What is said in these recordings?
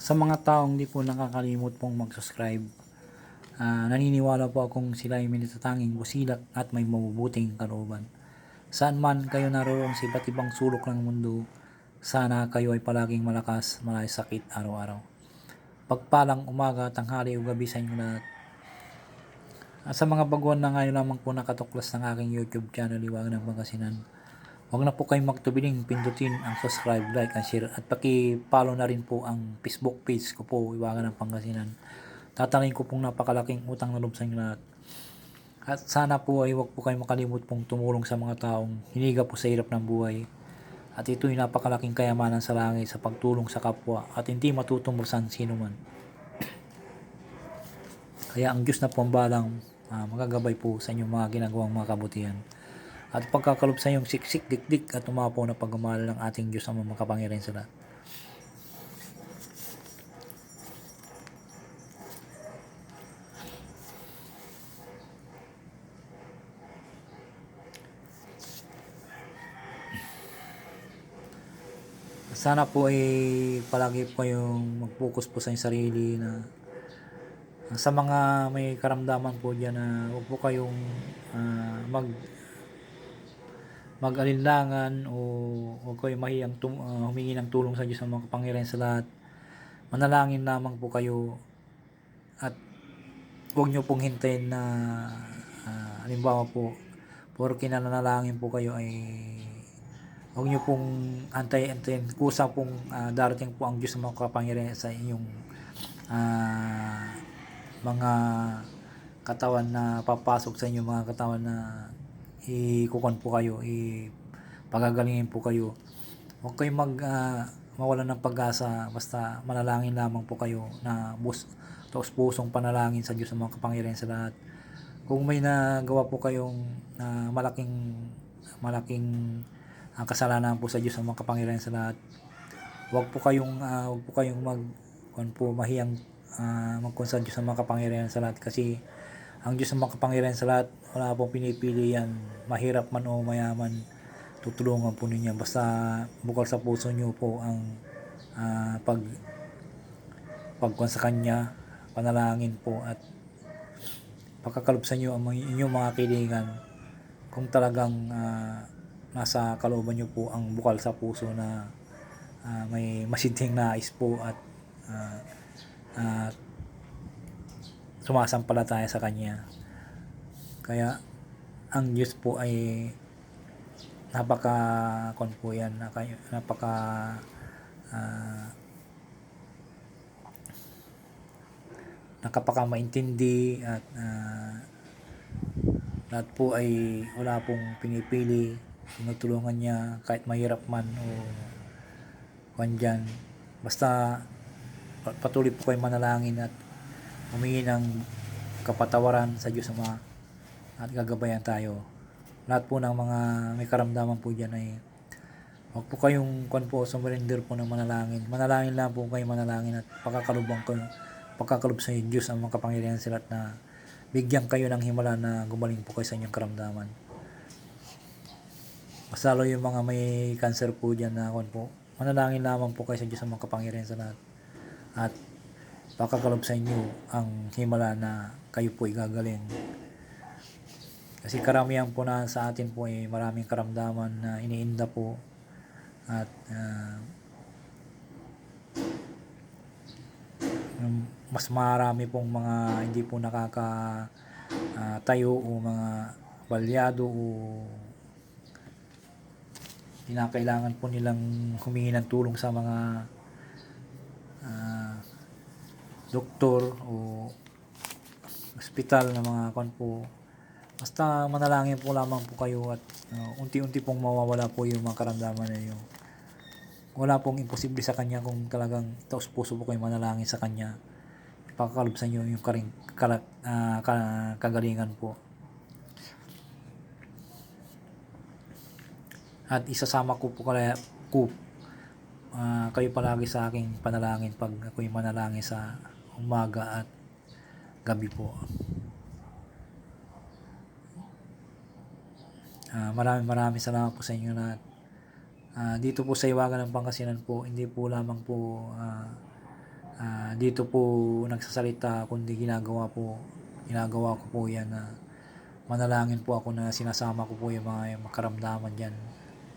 sa mga taong di po nakakalimot pong mag-subscribe, ah, naniniwala po akong sila ay may natatanging busilak at may mabubuting kalooban. Saan man kayo naroon sa iba't ibang sulok ng mundo, sana kayo ay palaging malakas, malay sakit araw-araw. Pagpalang umaga, tanghali o gabi sa inyo lahat. At sa mga baguhan na ngayon lamang po nakatuklas ng aking YouTube channel, Iwagan ng Pangasinan, Huwag na po kayong magtubiling pindutin ang subscribe, like, and share at paki-follow na rin po ang Facebook page ko po, Iwagan ng Pangasinan. Tatanayin ko pong napakalaking utang na loob sa inyo lahat. At sana po ay huwag po kayong makalimot pong tumulong sa mga taong hiniga po sa hirap ng buhay. At ito'y napakalaking kayamanan sa langit sa pagtulong sa kapwa at hindi matutumbasan sino man. Kaya ang Diyos na po ang balang ah, magagabay po sa inyong mga ginagawang mga kabutihan. At pagkakalob sa iyong siksik, dikdik at umapaw na pagmamahal ng ating Diyos ang makapangyarihan sa lahat. Sana po ay palagi po kayong mag-focus po sa sarili na sa mga may karamdaman po dyan na huwag po kayong ah, mag mag-alinlangan o huwag kayong mahiyang tum- ah, humingi ng tulong sa Diyos ng mga kapangyarihan sa lahat. Manalangin lamang po kayo at huwag nyo pong hintayin na ah, halimbawa po porke nananalangin po kayo ay huwag nyo pong antay-antayin kusa pong ah, darating po ang Diyos ng mga kapangyarihan sa inyong ah, mga katawan na papasok sa inyong mga katawan na ikukuan po kayo, ipagagalingin po kayo. Huwag kayong mag ah, mawalan ng pag-asa basta manalangin lamang po kayo na bus taos pusong panalangin sa Diyos ng mga kapangyarihan sa lahat. Kung may nagawa po kayong na malaking malaking ah, kasalanan po sa Diyos ng mga kapangyarihan sa lahat, huwag po kayong ah, huwag po kayong mag kuwan po mahiyang uh, magkun sa mga kapangyarihan sa lahat kasi ang Diyos ng mga kapangyarihan sa lahat. Wala pong pinipili yan. Mahirap man o mayaman tutulungan po ninyo. Basta bukal sa puso nyo po ang ah, pag pagkuhan sa Kanya panalangin po at pagkakalob sa ang inyong mga kilingan kung talagang ah, nasa kalooban nyo po ang bukal sa puso na ah, may masidhing nais po at ah, at sumasampalataya sa Kanya. Kaya ang Diyos po ay napaka kon po yan, napaka ah, nakapaka maintindi at ah, lahat po ay wala pong pinipili tinutulungan niya kahit mahirap man o kwan dyan basta pa- patuloy po kayo manalangin at humingi ng kapatawaran sa Diyos Ama at gagabayan tayo. Lahat po ng mga may karamdaman po dyan ay huwag po kayong kwan po sumurrender po ng manalangin. Manalangin lang po kayo manalangin at pagkakalubang kayo pagkakalob sa Diyos ang mga kapangyarihan sila at na bigyan kayo ng himala na gumaling po kayo sa inyong karamdaman. Mas lalo yung mga may cancer po dyan na kwan po. Manalangin lamang po kayo sa Diyos ang mga kapangyarihan sa lahat. At pakakalob sa inyo ang himala na kayo po igagaling. Kasi karamihan po na sa atin po ay maraming karamdaman na iniinda po at um, mas marami pong mga hindi po nakaka ah, tayo o mga balyado o kinakailangan po nilang humingi ng tulong sa mga ah, doktor o ospital na mga kwan po. Basta manalangin po lamang po kayo at uh, unti-unti pong mawawala po yung mga karamdaman ninyo wala pong imposible sa kanya kung talagang taos puso po kayo manalangin sa kanya. Ipakakalob sa inyo yung karing, kala, ka- kagalingan po. At isasama ko po kaya ko ah, kayo palagi sa aking panalangin pag ako'y manalangin sa umaga at gabi po. Ah, maraming maraming salamat po sa inyo lahat. Ah, dito po sa Iwagan ng Pangasinan po, hindi po lamang po ah, ah, dito po nagsasalita kundi ginagawa po ginagawa ko po yan na manalangin po ako na sinasama ko po yung mga yung makaramdaman dyan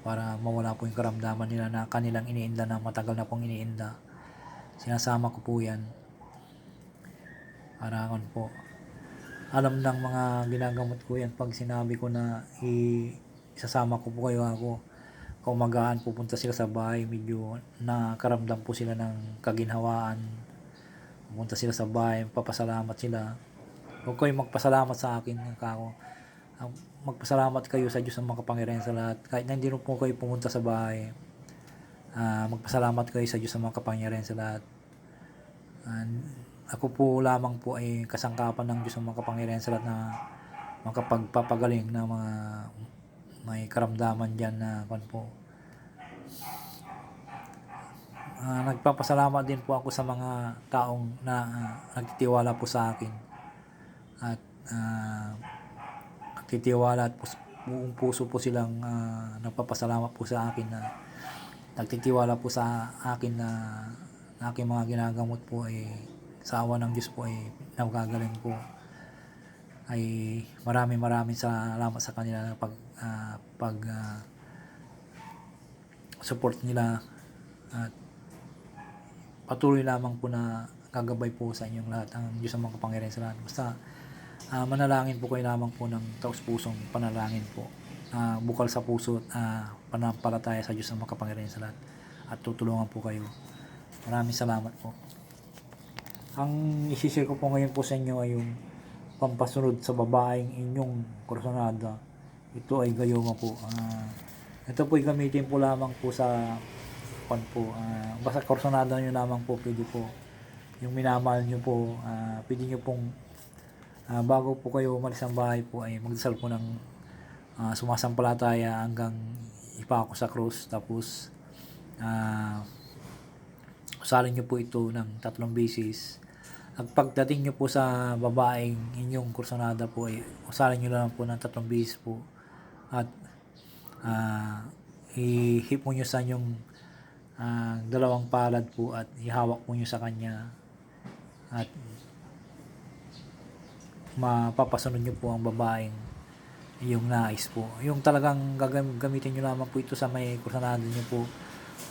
para mawala po yung karamdaman nila na kanilang iniinda na matagal na pong iniinda sinasama ko po yan para ano po. Alam ng mga ginagamot ko yan pag sinabi ko na isasama ko po kayo ako. Kaumagaan pupunta sila sa bahay medyo nakaramdam po sila ng kaginhawaan. Pupunta sila sa bahay papasalamat sila. Huwag kayong magpasalamat sa akin kako Ang magpasalamat kayo sa Diyos ang makapangyarihan sa lahat. Kahit na hindi po kayo pumunta sa bahay ah, magpasalamat kayo sa Diyos ang makapangyarihan sa lahat. And ako po lamang po ay kasangkapan ng Diyos ang makapangyarihan sa lahat na makapagpapagaling ng mga may karamdaman dyan na kan po. Ah, nagpapasalamat din po ako sa mga taong na ah, nagtitiwala po sa akin. At ah, nagtitiwala at pus- buong puso po silang ah, nagpapasalamat po sa akin na nagtitiwala po sa akin na na aking mga ginagamot po ay sa awa ng Diyos po ay nagagaling po. Ay maraming maraming salamat sa kanila na pag ah, pag ah, support nila. At patuloy lamang po na gagabay po sa inyong lahat. Ang Diyos ang makapangyarihan sa lahat. Basta ah, manalangin po kayo lamang po ng taos pusong panalangin po. Ah, bukal sa puso at ah, panampalataya sa Diyos ang makapangyarihan sa lahat. At tutulungan po kayo. Maraming salamat po ang isishare ko po ngayon po sa inyo ay yung pampasunod sa babaeng inyong kursunada. Ito ay gayoma po. Ah, ito po gamitin po lamang po sa pan po. Ah, basta kursunada nyo lamang po pwede po. Yung minamahal nyo po, ah, pwede nyo pong ah, bago po kayo umalis ng bahay po ay magdasal po ng ah, sumasampalataya hanggang ipako sa krus. Tapos ah, usalin nyo po ito ng tatlong beses at pagdating nyo po sa babaeng inyong kursunada po ay usalin nyo lang po ng tatlong beses po at ah ihipo nyo sa inyong ah, dalawang palad po at ihawak po nyo sa kanya at mapapasunod nyo po ang babaeng yung nais po. Yung talagang gagam- gamitin nyo lamang po ito sa may kursanado nyo po.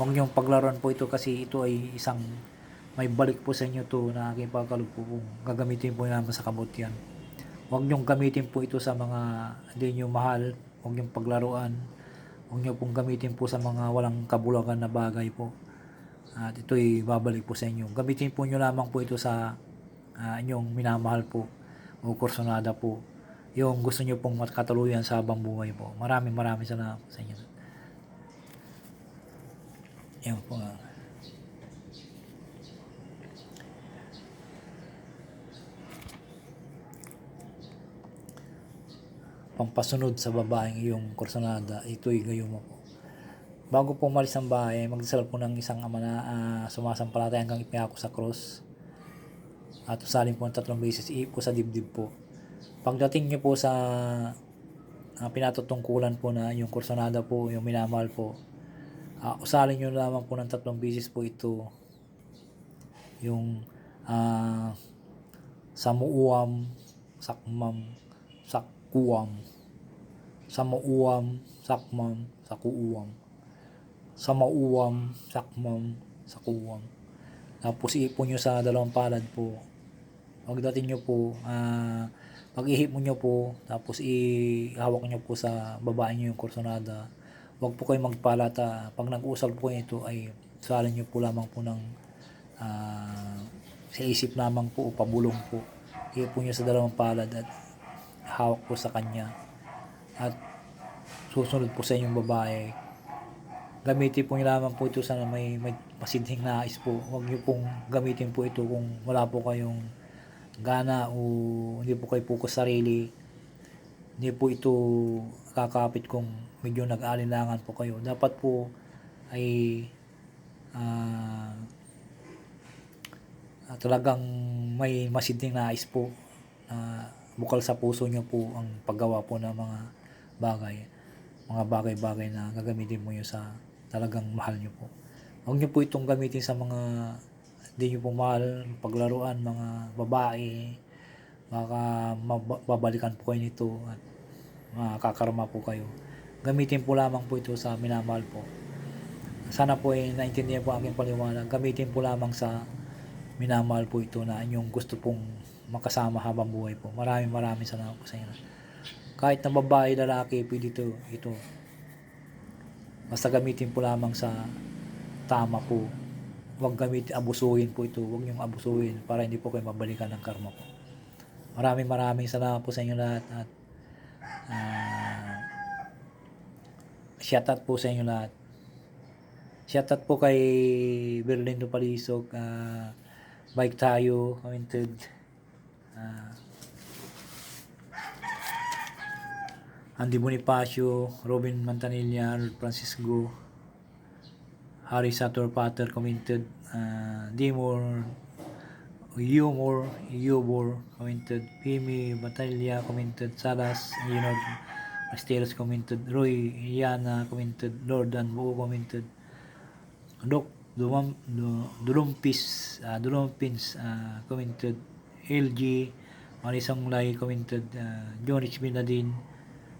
Huwag nyo paglaruan po ito kasi ito ay isang may balik po sa inyo to na aking pagkalog po gagamitin po naman sa kabutihan. Huwag nyo gamitin po ito sa mga hindi nyo mahal. Huwag nyo paglaruan. Huwag nyo pong gamitin po sa mga walang kabulagan na bagay po. At ito ay babalik po sa inyo. Gamitin po nyo lamang po ito sa ah, inyong minamahal po o kursonada po. Yung gusto nyo pong makatuluyan sa habang buhay po. Maraming maraming salamat sa inyo. Yan po. pampasunod sa babaeng iyong kursanada, ito'y gayon mo po. Bago po umalis ng bahay, magdasal po ng isang ama na ah, sumasampalataya hanggang ipinako sa cross. At usalin po ng tatlong beses, iip sa dibdib po. Pagdating niyo po sa ah, pinatutungkulan po na yung kursanada po, yung minamahal po, ah, usalin niyo lamang po ng tatlong beses po ito. Yung ah, samuuam, sakmam, sakuam, samauam, sakmam, sakuuam, samauam, sakmam, sakuam. Tapos iipon nyo sa dalawang palad po. Pagdating nyo po, ah, pag ihip mo nyo po, tapos ihawak nyo po sa babae nyo yung kursonada. Huwag po kayo magpalata. Pag nag-usal po ito ay salin nyo po lamang po ng ah, sa isip lamang po o pabulong po. Ihipon nyo sa dalawang palad at hawak po sa kanya. At susunod po sa inyong babae. Gamitin po nyo lamang po ito sa may, may masidhing nais po. Huwag nyo pong gamitin po ito kung wala po kayong gana o hindi po kayo focus sa sarili. Hindi po ito kakapit kung medyo nag-alinlangan po kayo. Dapat po ay ah, talagang may masidhing nais po na bukal sa puso nyo po ang paggawa po ng mga bagay mga bagay-bagay na gagamitin mo yun sa talagang mahal nyo po. Huwag nyo po itong gamitin sa mga di nyo po mahal paglaruan mga babae. Baka mababalikan po kayo nito at makakarma po kayo gamitin po lamang po ito sa minamahal po. Sana po ay naintindihan po aking paliwanag. Gamitin po lamang sa minamahal po ito na inyong gusto pong makasama habang buhay po. Maraming maraming salamat po sa inyo. Kahit na babae lalaki pwede ito ito. Basta gamitin po lamang sa tama po. Huwag gamitin abusuhin po ito. Huwag niyong abusuhin para hindi po kayo mabalikan ng karma po. Maraming maraming salamat po sa inyo lahat at ah, shout out po sa inyo lahat. Shout out po kay Berlindo Palisog ah, bike tayo commented ah, Andy Bonifacio, Robin Mantanilla, Arnold Francisco, Harry Sator Pater commented, uh, Dimor, Yumor, Yubor commented, Pimi Batalya commented, Salas, Leonard Asteros commented, Roy Yana commented, Lordan Buo commented, Dok Dumam, Du- Dulumpis, uh, Dulumpins uh, commented, LG, Marisang Lai commented, uh, John H. Binadin,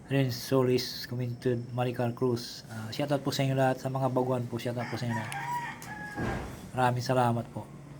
Renz Solis commented, Maricar Cruz. Uh, shoutout po sa inyo lahat, sa mga baguhan po, shoutout po sa inyo lahat. Maraming salamat po.